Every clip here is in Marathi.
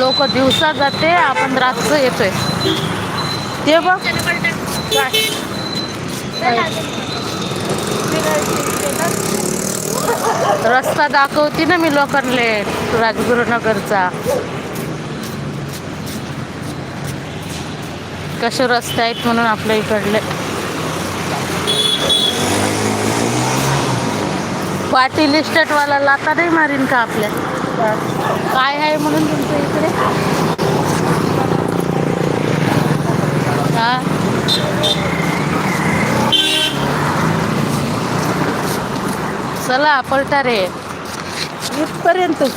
लोक दिवसा जाते आपण रातचं येतोय. ते बघ. रस्ता दाखवते ना मी लोकांना राजगुरुनगरचा. कसे रस्ते आहेत म्हणून आपल्या इकडले. पाटील इस्टेटवाला लाता नाही मारीन का आपल्या? काय आहे म्हणून तुमच्या इकडे? हा? चला पलटा रे. इथपर्यंतच.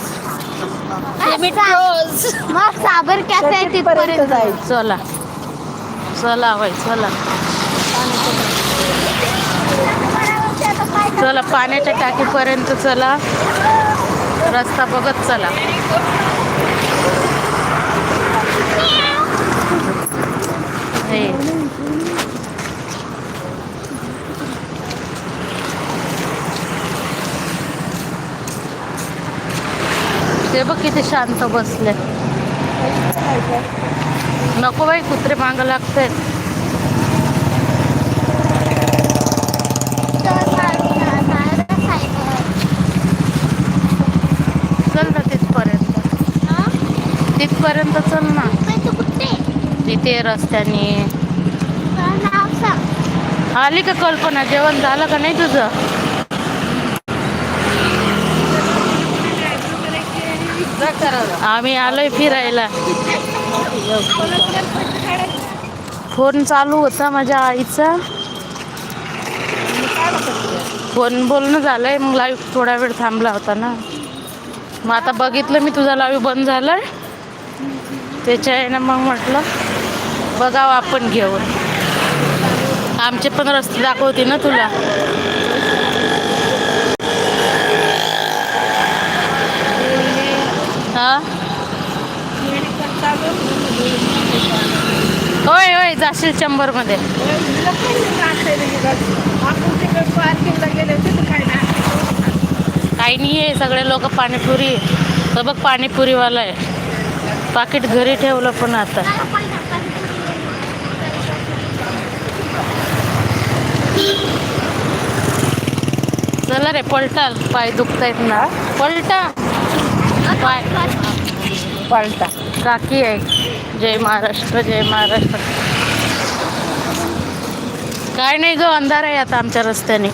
मग साबर कॅफे आहे तिथपर्यंत. जायचं चला. चला बाई चला. चला पाण्याच्या टाकीपर्यंत चला. रस्ता बघत चला. हे. ते बघ किती शांत बसले. नको बाई कुत्रे माग लागते चल ना तिथपर्यंत तिथपर्यंत चल ना. तिथे रस्त्याने. आली का कल्पना? जेवण झालं का नाही तुझं? आम्ही आलोय फिरायला. फोन चालू होता माझ्या आईचा. फोन बोलणं झालंय मग लाईव्ह थोडा वेळ थांबला होता ना. मग आता बघितलं मी तुझा लाईव्ह बंद झालाय. त्याच्या आहे ना मग म्हटलं बघावं आपण घेऊन. आमचे पण रस्ते दाखवते ना तुला. हा? होय होय जाशील शंभरमध्ये. पार्किंगला गेले काय नाही काही नाही आहे सगळे लोक पाणीपुरी तर बघ पाणीपुरीवाला आहे. पाकिट घरी ठेवलं पण आता. चला रे पलटाल पाय दुखतायत ना. पलटा. पाय. पलटा. काकी आहे. जय महाराष्ट्र जय महाराष्ट्र. काय नाही ग अंधार आहे आता आमच्या रस्त्याने.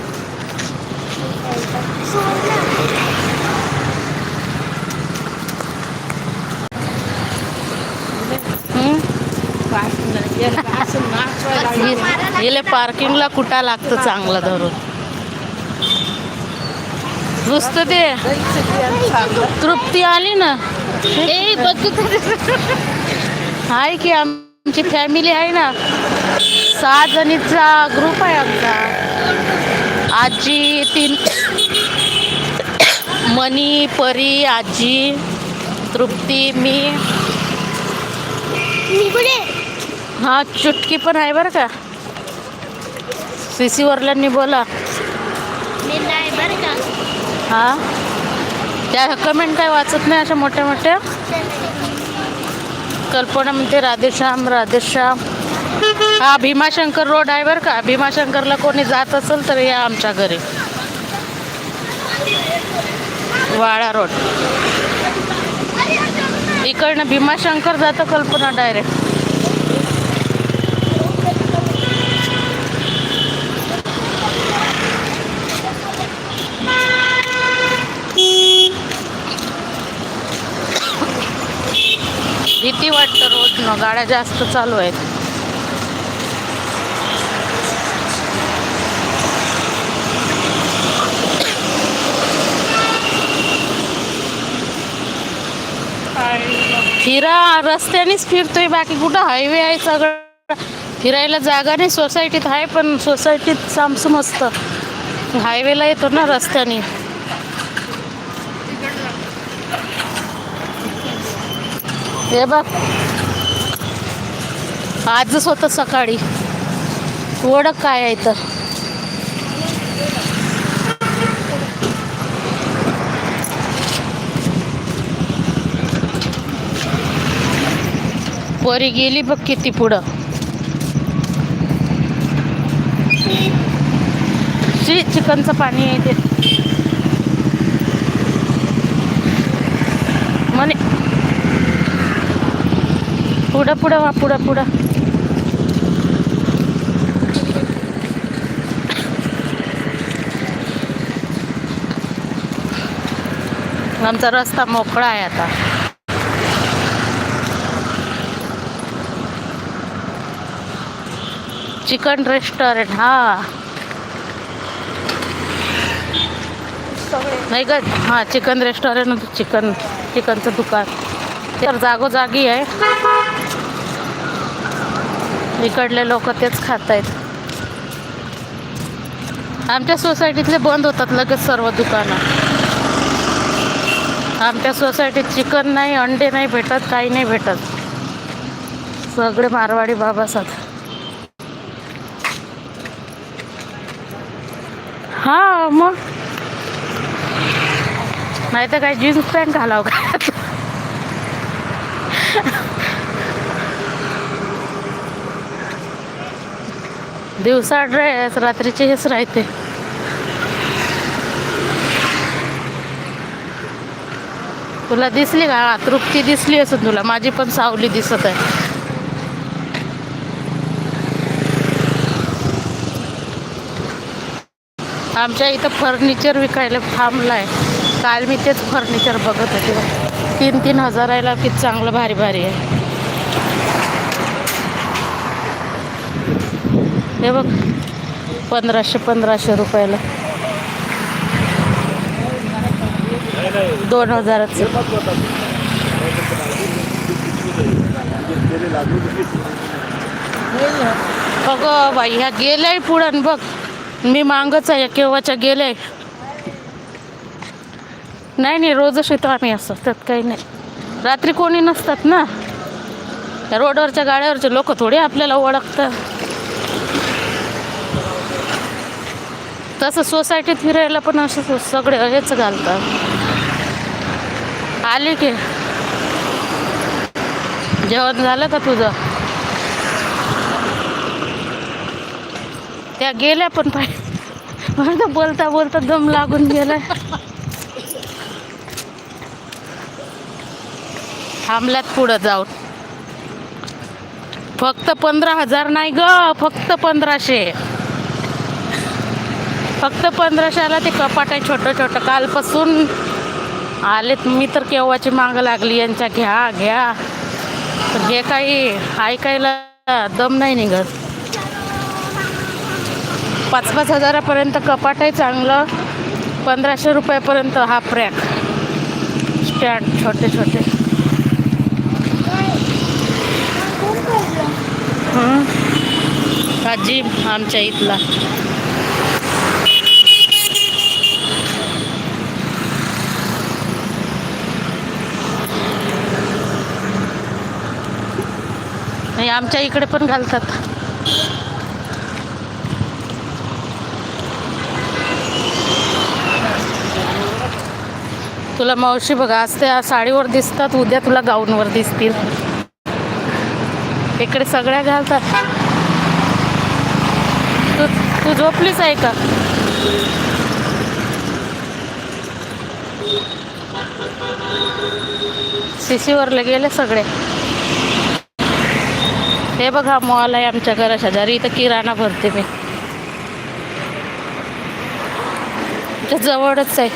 हि- हिले पार्किंगला कुठं लागतं चांगलं धरून? नुसतं ते. तृप्ती आली ना? ए आहे की आमची फॅमिली आहे ना? सहा जणीचा ग्रुप आहे आमचा. आजी तीन. मनी परी आजी तृप्ती मी. हा चुटकी पण आहे बरं का. सी सी वरल्यांनी बोला. हा? त्या कमेंट काय वाचत नाही अशा मोठ्या मोठ्या? कल्पना म्हणते राधेश्याम राधेश्याम. हा भीमाशंकर रोड आहे बरं का. भीमाशंकरला कोणी जात असेल तर या आमच्या घरी. वाडा रोड. इकडनं भीमाशंकर जातं कल्पना डायरेक्ट. भीती वाटतं रोज. न गाड्या जास्त चालू आहेत. फिरा रस्त्यानेच फिरतोय. बाकी कुठं हायवे आहे सगळं. फिरायला जागा नाही. सोसायटीत आहे पण सोसायटीत सामसम असतं. हायवेला येतो ना रस्त्याने. हे बघ. आजच होतं सकाळी. ओळख काय आहे तर पोरी गेली बघ किती पुढं. ची चिकनचं पाणी येते म्हणे पुढं पुढं वा पुढं पुढं. आमचा रस्ता मोकळा आहे आता. चिकन रेस्टॉरंट हा. नाही का हां चिकन रेस्टॉरंट चिकन चिकनचं दुकान. तर जागोजागी आहे. इकडले लोक तेच खात आहेत आमच्या सोसायटीतले बंद होतात लगेच सर्व दुकानं. आमच्या सोसायटीत चिकन नाही अंडे नाही भेटत काही नाही भेटत. सगळे मारवाडी बाबासात हा मग. नाही तर काय जीन्स पॅन्ट घालाव का? दिवसा ड्रेस रात्रीचे हेच राहते. तुला दिसली का? तृप्ती दिसली असून तुला. माझी पण सावली दिसत आहे. आमच्या इथं फर्निचर विकायला थांबलाय. काल मी तेच फर्निचर बघत होते. तीन तीन हजाराला किती चांगलं भारी भारी आहे. हे बघ पंधराशे पंधराशे रुपयाला. दोन हजाराचं. अगं बाई ह्या गेल्याय पुढं बघ. मी मागच आहे केव्हाच्या गेले नाही नाही रोजच येतो आम्ही असं त्यात काही नाही. रात्री कोणी नसतात ना. त्या रोडवरच्या गाड्यावरचे लोक थोडे आपल्याला ओळखतात. तसं सोसायटीत फिरायला पण असं सगळे हेच घालतात. आली की. जेवण झालं का तुझं? त्या गेल्या पण पाहिजे बोलता बोलता दम लागून गेलाय थांबल्यात पुढं जाऊन. फक्त पंधरा हजार नाही ग फक्त पंधराशे. फक्त पंधराशेला ते कपाट आहे छोटं छोटं. कालपासून आलेत. मी तर केव्हाची मागं लागली? यांच्या घ्या घ्या. तर हे काही ऐकायला दम नाही निघत. पाच पाच हजारापर्यंत कपाट आहे चांगलं. पंधराशे रुपयापर्यंत हा प्रॅक. स्टँड छोटे छोटे. हं. हा जिम आमच्या इथला. आमच्या इकडे पण घालतात. तुला मावशी बघा आज त्या साडीवर दिसतात उद्या तुला गाऊनवर दिसतील. इकडे सगळ्या घालतात. तू तू झोपलीच आहे का? शिशीवरले गेले सगळे. हे बघा मॉल आहे आमच्या घरा शेजारी इथं किराणा भरते मी. जवळच आहे.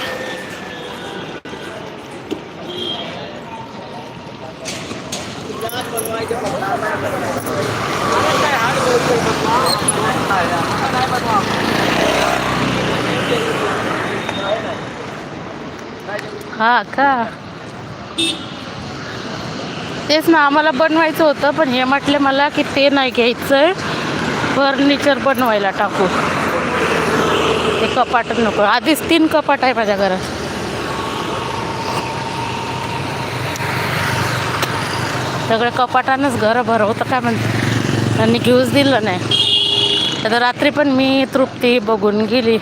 हा का? तेच ना आम्हाला बनवायचं होतं पण हे म्हटले मला की ते नाही घ्यायचं फर्निचर बनवायला टाकू. ते कपाट नको आधीच तीन कपाट आहे माझ्या घरात. सगळं कपाटानंच घरं भरवतं काय म्हणते? त्यांनी घेऊच दिलं नाही. आता रात्री पण मी तृप्ती बघून गेली.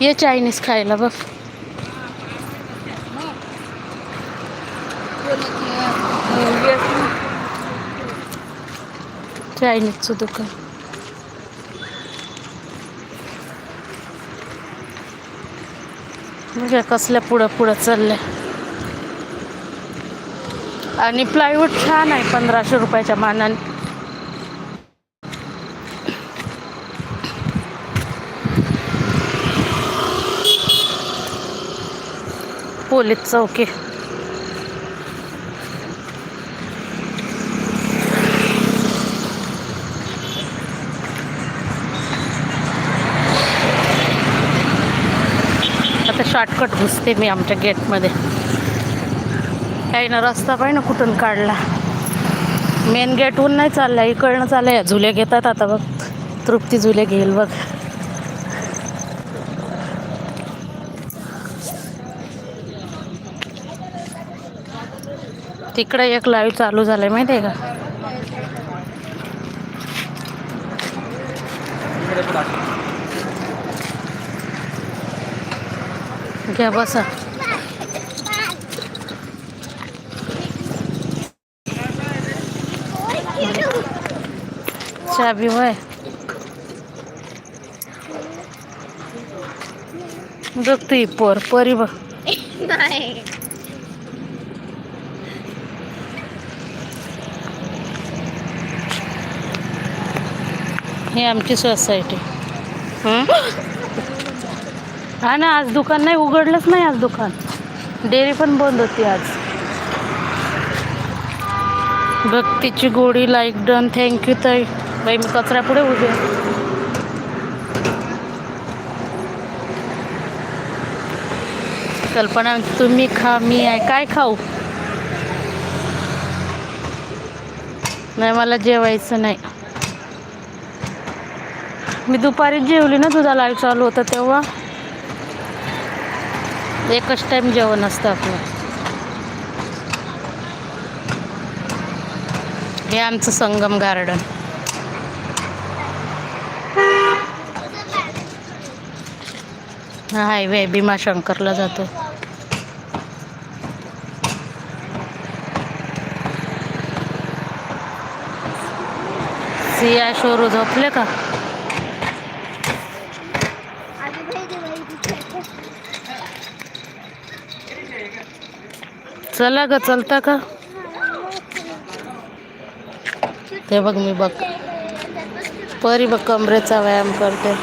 ये चायनीज खायला बघ. चायनीजचं दुकान म्हणजे कसल्या पुढं पुढं चाललंय. आणि प्लायवूड छान आहे पंधराशे रुपयाच्या मानाने. पोलीस चौकी. आता शॉर्टकट घुसते मी आमच्या गेटमध्ये काही ना रस्ता पाहिजे ना कुठून काढला. मेन गेटहून नाही चालला इकडनं चाललं. या झुले घेतात आता बघ. तृप्ती झुले घेईल बघ. तिकडे एक लाईव्ह चालू झालंय माहिती आहे का घ्या बसा. चाबी होय? तू पोर परी बघ. नाही. ही आमची सोसायटी. हा ना आज दुकान नाही उघडलंच नाही आज दुकान. डेअरी पण बंद होती आज. भक्तीची गोडी लाईक डन थँक्यू ताई. बाई मी कचरा पुढे उभे कल्पना तुम्ही खा मी आहे. काय खाऊ? नाही मला जेवायचं नाही. मी दुपारीच जेवली ना तुझा लाईव्ह चालू होता तेव्हा. एकच टाईम जेवण असतं आपलं. हे आमचं संगम गार्डन हा हायवे भीमाशंकरला जातो. सिया शोरू झोपले का? चला ग चलता का? ते बघ मी बघ. परी बघ कमरेचा व्यायाम करते.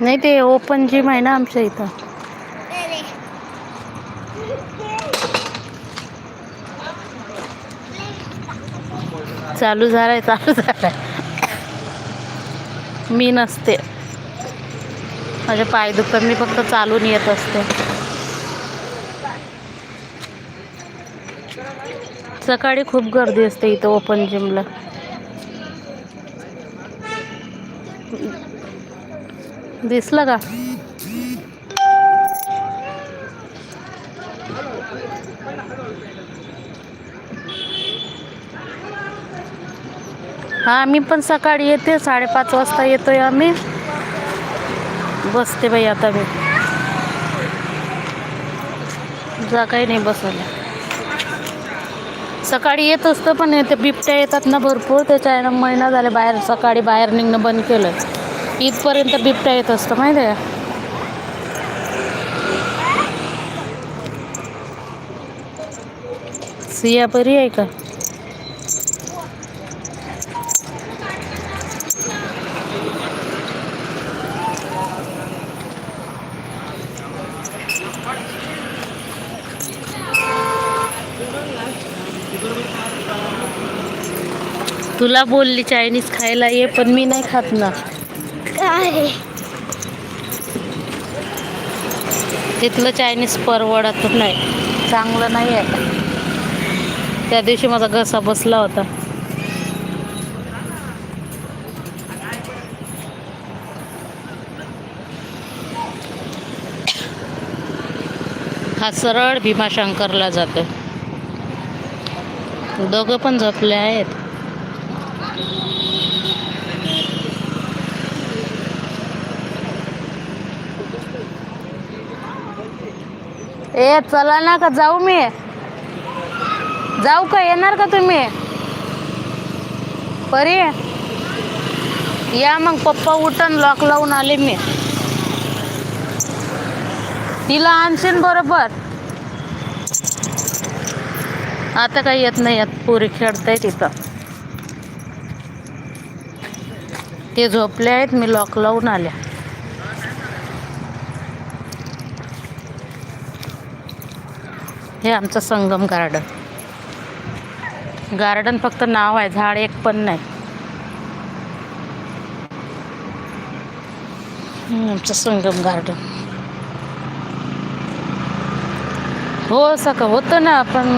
नाही ते ओपन जिम आहे ना आमच्या इथं. चालू झालाय चालू झालाय. मी नसते. माझे पाय दुखतात. मी फक्त चालून येत असते. सकाळी खूप गर्दी असते इथं ओपन जिमला दिसलं का? हा मी पण सकाळी येते. साडेपाच वाजता येतोय आम्ही. बसते बाई आता मी. जा काही नाही बसवल्या सकाळी येत असतं पण ते बिबट्या येतात ना भरपूर त्याच्या महिना झाले बाहेर सकाळी बाहेर निघणं बंद केलं. इथपर्यंत बिबट्या येत असतं माहिती आहे सिया बरी आहे का? तुला बोलली चायनीज खायला ये पण मी नाही खात ना. काय? तिथलं चायनीज परवडत नाही. चांगलं नाही आहे. त्या दिवशी माझा घसा बसला होता. हा सरळ भीमाशंकरला जातो दोघं पण झोपले आहेत. ए चला ना का जाऊ मी. जाऊ का येणार का तुम्ही? परी. या मग पप्पा उठन लॉक लावून आले मी. तिला आणशीन बरोबर. आता काही येत नाही येत पुरी खेळताय तिथं. ते झोपले आहेत मी लॉक लावून आल्या हे आमचं संगम गार्डन. गार्डन फक्त नाव आहे झाड एक पण नाही. आमचं संगम गार्डन. हो सकाळ होतं ना पण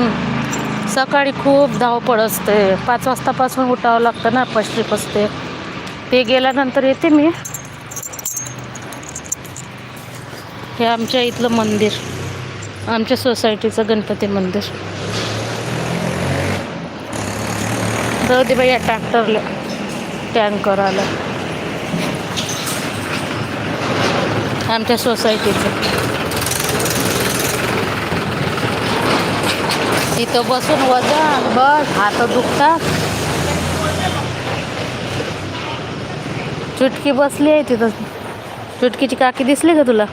सकाळी खूप धावपळ असते. पाच वाजतापासून उठावं लागतं ना पश्चिप असते. ते गेल्यानंतर येते मी. हे आमच्या इथलं मंदिर. आमच्या सोसायटीचं गणपती मंदिर. जाऊ दे बाई या ट्रॅक्टरला टँकर आला आमच्या सोसायटीचं. तिथं बसून वजन बस हात दुखतात. चुटकी बसली आहे तिथं. चुटकीची काकी दिसली का तुला?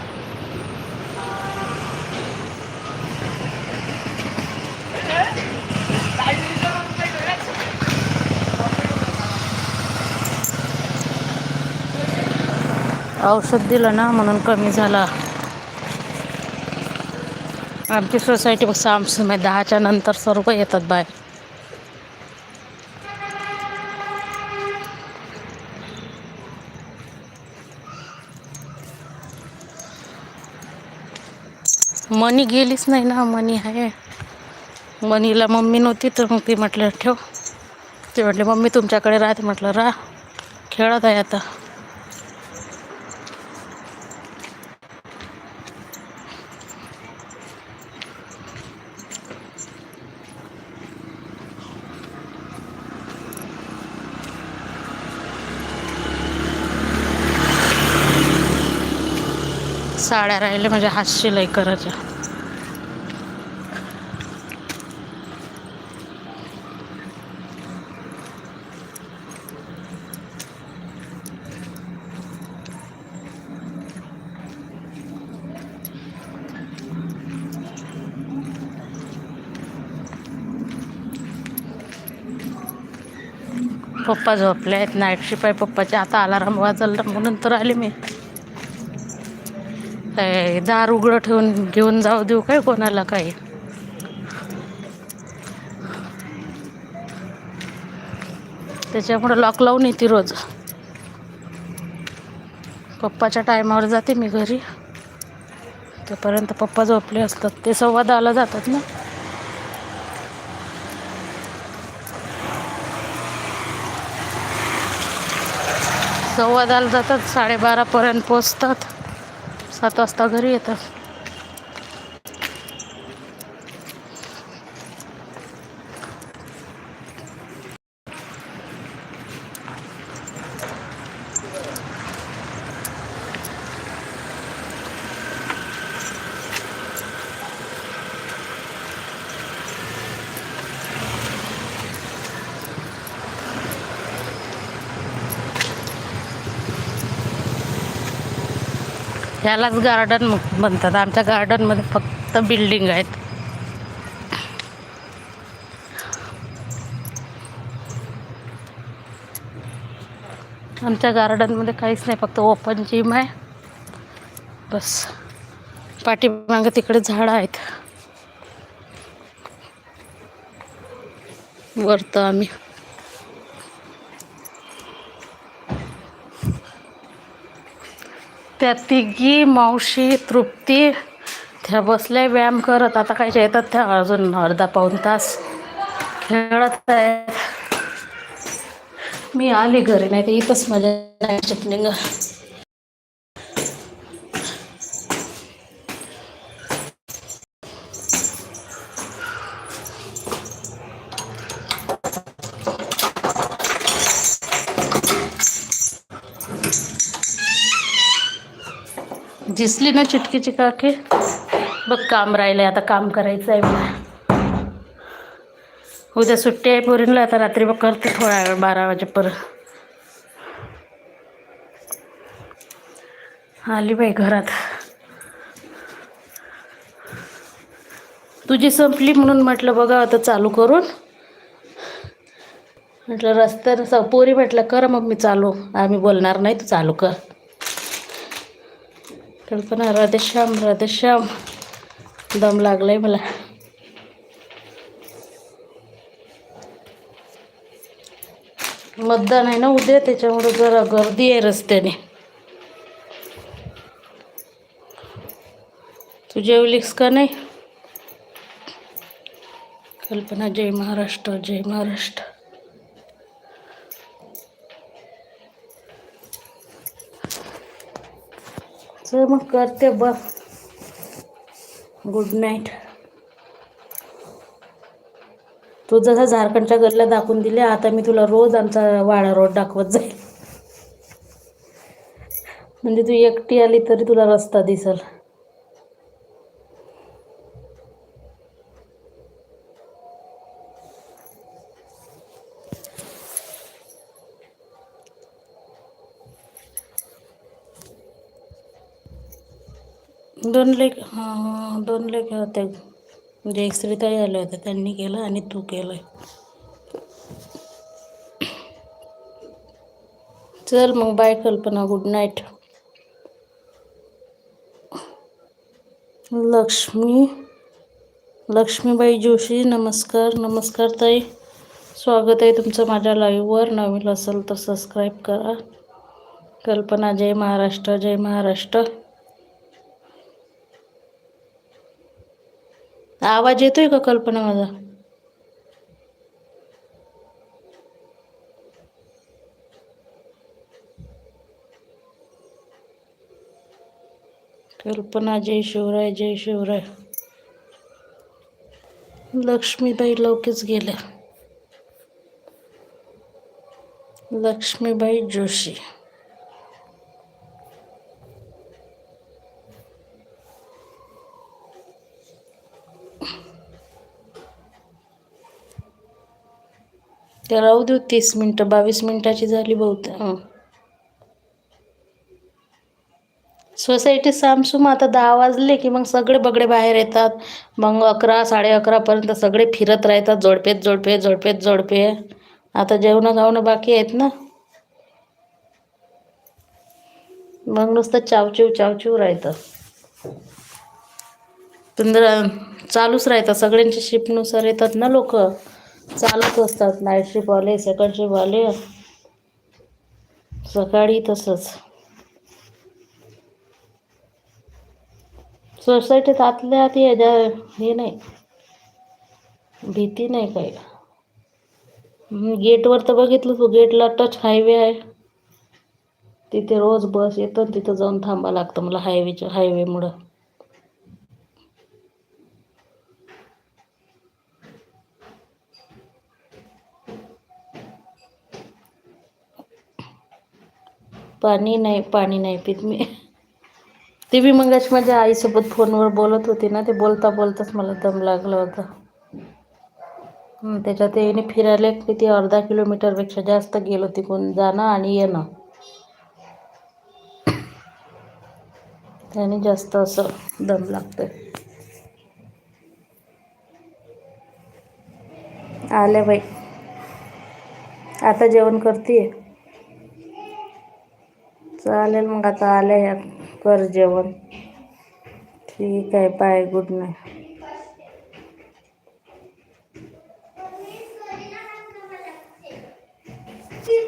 औषध दिलं ना म्हणून कमी झाला. आमची सोसायटी बघ सामसूम आहे म्हणजे दहाच्या नंतर सर्व येतात बाहेर. मनी गेलीच नाही ना मनी आहे. मनीला मम्मी नव्हती तर मग ती म्हटलं ठेव. ते म्हटले मम्मी तुमच्याकडे राहते. म्हटलं राह. खेळत आहे आता. साड्या राहिल्या म्हणजे हात शिलाई करायच्या पप्पा झोपले आहेत नाईट शिप आहे पप्पाचे. आता अलाराम वाजवला म्हणून तर आले मी. काय दार उघडं ठेवून घेऊन जाऊ देऊ काय कोणाला काही? त्याच्यामुळं लॉक लावून येते रोज. पप्पाच्या टायमावर जाते मी घरी. तोपर्यंत पप्पा झोपले असतात. ते सव्वा दहाला जातात ना. सव्वा दहाला जातात साडेबारापर्यंत पोचतात. सात वाजता घरी येतात. त्यालाच गार्डन म्हणतात. आमच्या गार्डनमध्ये फक्त बिल्डिंग आहेत. आमच्या गार्डनमध्ये काहीच नाही फक्त ओपन जिम आहे. बस. पाठीमागं तिकडे झाडं आहेत. वरतं आम्ही. त्या तिघी मावशी तृप्ती त्या बसल्या व्यायाम करत. आता काय येतात त्या अजून अर्धा पाऊण तास खेळत आहेत. मी आली घरी नाही तर इथंच माझ्या दिसली ना चिटकीची काकी? बघ काम राहिलंय आता काम करायचं आहे मला. उद्या सुट्टी आहे पोरींला आता रात्री बघ करते थोडा वेळ बारा वाजेपर्यंत. आली बाई घरात. तुझी संपली म्हणून म्हटलं बघा आता चालू करून. म्हटलं रस्त्यानं पोरी म्हटलं कर मग मी चालू. आम्ही बोलणार नाही तू चालू कर. कल्पना राधेश्याम राधेश्याम. दम लागलाय मला. मतदान आहे ना उद्या त्याच्यामुळे जरा गर्दी आहे रस्त्याने. तू जेवलीस का नाही? कल्पना जय महाराष्ट्र जय महाराष्ट्र. चल मग करते बघ. गुड नाईट तू जसा झारखंडच्या गल्ल्या दाखवून दिले आता मी तुला रोज आमचा वाडा रोड दाखवत जाईल. म्हणजे तू एकटी आली तरी तुला रस्ता दिसल. दोन लेख हां दोन लेख होते. म्हणजे एक्सरे श्रीताई आले होते. त्यांनी केलं आणि तू केलं चल मग bye Kalpana. Good night Lakshmi Lakshmibai Joshi नमस्कार. नमस्कार ताई. स्वागत आहे तुमचं माझ्या लाईव्हवर नवीन असेल तर सबस्क्राईब करा. कल्पना जय महाराष्ट्र जय महाराष्ट्र. आवाज येतोय का कल्पना माझा? कल्पना जय शिवराय जय शिवराय. लक्ष्मीबाई लवकरच गेल्या. लक्ष्मीबाई जोशी. त्या राहू देऊ तीस मिनटं बावीस मिनटाची झाली बहुतेक. सोसायटी सामसूम आता दहा वाजले की मग सगळे बगडे बाहेर येतात. मग अकरा साडे अकरापर्यंत सगळे फिरत राहतात जोडपेत जोडपे जोडपेत जोडपे आता जेवणं खावणं बाकी आहेत ना? मग नुसतं चावचिव चावचिव राहतं. पंधरा चालूच राहतात. सगळ्यांच्या शिफ्टनुसार येतात ना लोक. चालत असतात. नाईट शिफ्टवाले सेकंड शिफ्टवाले सकाळी तसंच. सोसायटीत आतल्या आत हे नाही. भीती नाही काही. गेटवर तर बघितलं तू. गेटला टच हायवे आहे. तिथे रोज बस येतं तिथं जाऊन थांबा लागतं. मला हायवेच्या हायवेमुळं पाणी नाही पाणी नाही पित मी. ती मी मग माझ्या आईसोबत फोनवर बोलत होती ना ते बोलता बोलताच मला दम लागला होता. त्याच्यात येणे फिरायला किती अर्धा किलोमीटरपेक्षा जास्त गेलो तिकडून जाणं आणि येणं. त्याने जास्त असं दम लागतोय. आले बाई. आता जेवण करते चालेल मग आता आले ह्या कर जेवण. ठीक आहे बाय गुड नाईट